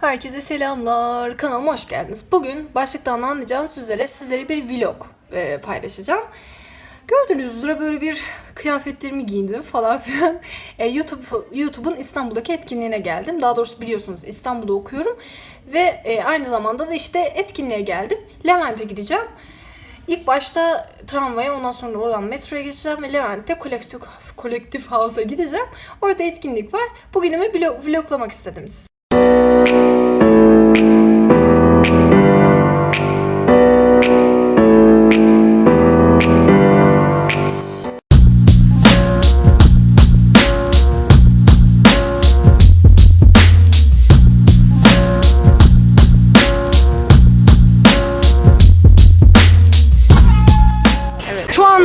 Herkese selamlar. Kanalıma hoş geldiniz. Bugün başlıktan anlayacağınız üzere sizlere bir vlog e, paylaşacağım. Gördüğünüz üzere böyle bir kıyafetlerimi giyindim falan filan. E, YouTube YouTube'un İstanbul'daki etkinliğine geldim. Daha doğrusu biliyorsunuz İstanbul'da okuyorum ve e, aynı zamanda da işte etkinliğe geldim. Levent'e gideceğim. İlk başta tramvaya ondan sonra oradan metroya geçeceğim ve Levent'te kolektif, kolektif house'a gideceğim. Orada etkinlik var. Bugünümü vlog, vloglamak istedim.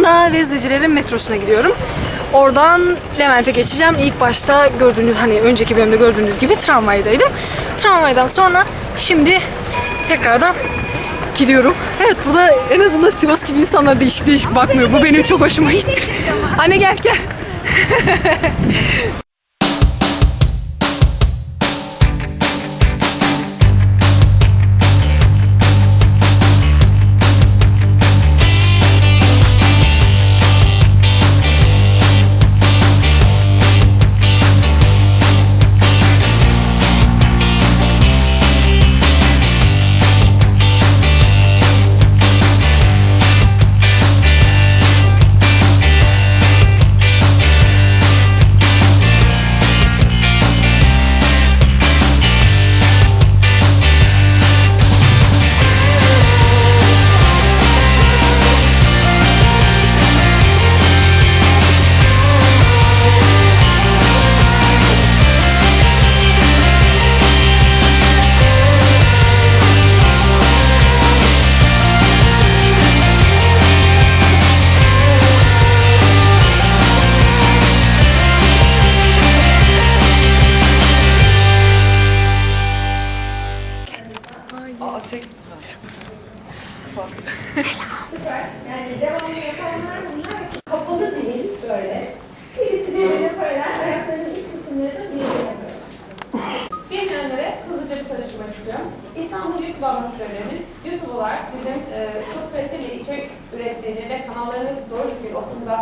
Anda Vezdecilerin metrosuna gidiyorum. Oradan Levent'e geçeceğim. İlk başta gördüğünüz hani önceki bölümde gördüğünüz gibi tramvaydaydım. Tramvaydan sonra şimdi tekrardan gidiyorum. Evet burada en azından Sivas gibi insanlar değişik değişik bakmıyor. Bu benim çok hoşuma gitti. Anne gel gel.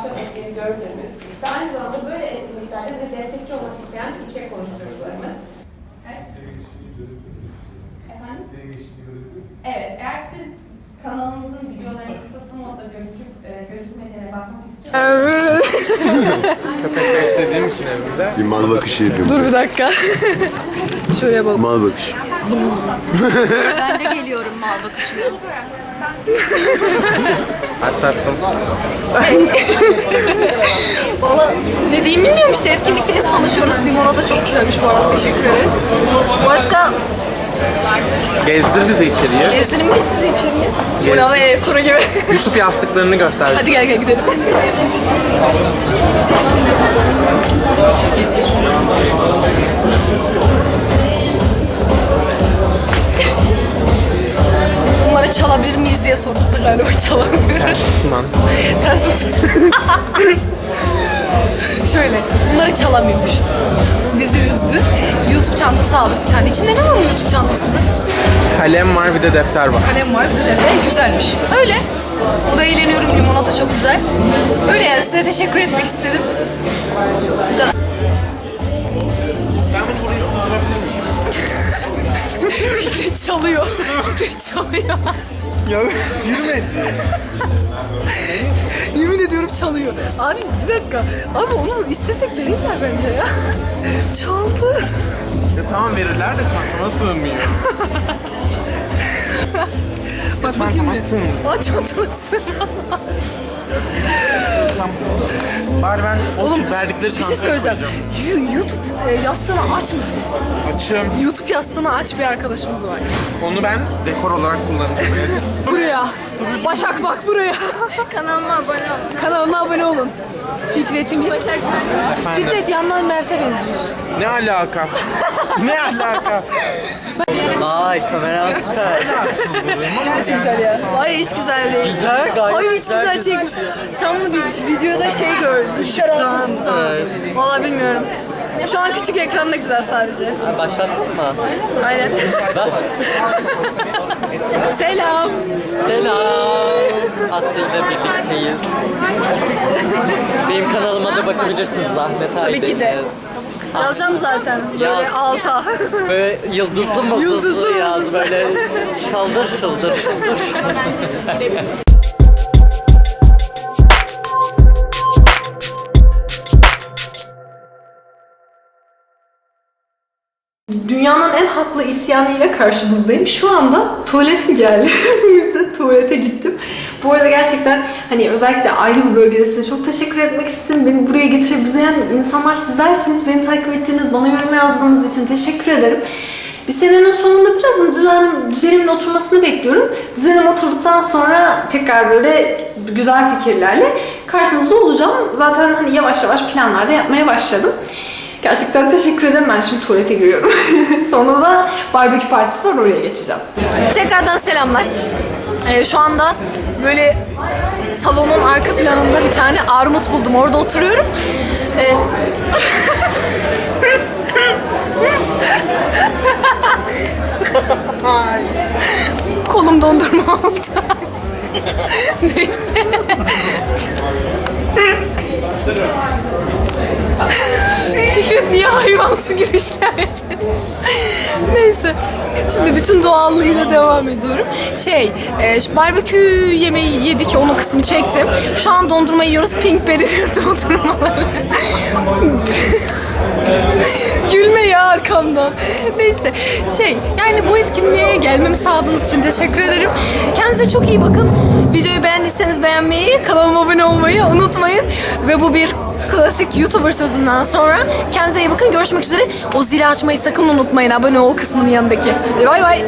ettiğini gördüğümüz ve aynı zamanda böyle etkinliklerde de destekçi olmak isteyen içerik oluşturucularımız. Evet. Efendim? Evet, eğer siz kanalımızın videolarını kısıtlı modda gözüküp e, gözükmediğine bakmak istiyorsanız Köpekler istediğim için evimde. Bir mal bakışı yapıyorum. Dur bir dakika. Şöyle yapalım. Mal bakışı. Ben de geliyorum mal bakışına. Başlattım. Valla ne diyeyim bilmiyorum işte etkinlikteyiz tanışıyoruz. Limonata çok güzelmiş bu arada teşekkür ederiz. Başka Gezdir bizi içeriye. gezdirin mi sizi içeriye? Bu ne lan, ev turu gibi. YouTube yastıklarını göster. Hadi gel gel gidelim. Miyiz diye sorduk da galiba çalamıyoruz. Aman. Ters mi? Şöyle, bunları çalamıyormuşuz. Bizi üzdü. YouTube çantası aldık bir tane. İçinde ne var bu YouTube çantasında? Kalem var bir de defter var. Kalem var, bir de ve güzelmiş. Öyle. Bu da eğleniyorum. Limonata çok güzel. Öyle yani size teşekkür etmek istedim. Bu kadar. Ben bunu buraya sığdırabilir miyim? Fikret çalıyor. Fikret çalıyor. Ya yürüme. Yemin ediyorum çalıyor. Abi bir dakika. Abi onu istesek verirler bence ya. Çaldı. Ya tamam verirler de çantama sığmıyor. Bak bakayım bir. çantama sığmaz. Bari ben o Oğlum, verdikleri Bir şey çantaya söyleyeceğim. koyacağım. You- YouTube e, yastığını aç mısın? Açım. YouTube yastığını aç bir arkadaşımız var. Onu ben dekor olarak kullanacağım. Buraya. Başak bak buraya. Kanalıma abone olun. Kanalına abone olun. Fikret'imiz. Fikret yandan Mert'e benziyorsun. ne alaka? ne alaka? Vay kamera süper. Nasıl güzel ya? Ay hiç güzel değil. Güzel gayet Ay hiç güzel çekmiş. Sen bunu bir videoda şey gör. Bilgisayar altında. Valla bilmiyorum. Şu an küçük ekranda güzel sadece. Ha, Başlattın mı? Aynen. Selam. Selam. Aslı ile birlikteyiz. Benim kanalıma da bakabilirsiniz Ahmet Tabii Aydeniz. ki de. Yazacağım zaten. Böyle Yaz. alta. Böyle yıldızlı mıldızlı Yıldızlı yaz mıldızlı. böyle şaldır şıldır şıldır. Dünyanın en haklı isyanıyla karşınızdayım. Şu anda tuvaletim geldi. o yüzden tuvalete gittim. Bu arada gerçekten hani özellikle ayrı bir bölgede size çok teşekkür etmek istedim. Beni buraya getirebilen insanlar sizlersiniz. Beni takip ettiğiniz, bana yorum yazdığınız için teşekkür ederim. Bir senenin sonunda biraz düzenim, düzenimin oturmasını bekliyorum. Düzenim oturduktan sonra tekrar böyle güzel fikirlerle karşınızda olacağım. Zaten hani yavaş yavaş planlar da yapmaya başladım. Gerçekten teşekkür ederim. Ben şimdi tuvalete giriyorum. Sonra da barbekü partisi var oraya geçeceğim. Tekrardan selamlar. Ee, şu anda böyle salonun arka planında bir tane armut buldum. Orada oturuyorum. Ee, Kolum dondurma oldu. Neyse. Fikret niye hayvansı gülüşler yapıyor? Neyse. Şimdi bütün doğallığıyla devam ediyorum. Şey, e, şu barbekü yemeği yedik, onun kısmı çektim. Şu an dondurma yiyoruz. Pinkberry dondurmaları. Gülme ya arkamdan. Neyse. Şey, yani bu etkinliğe gelmemi sağladığınız için teşekkür ederim. Kendinize çok iyi bakın. Videoyu beğendiyseniz beğenmeyi, kanalıma abone olmayı unutmayın. Ve bu bir klasik YouTuber sözünden sonra kendinize iyi bakın. Görüşmek üzere. O zili açmayı sakın unutmayın. Abone ol kısmının yanındaki. Bay bay.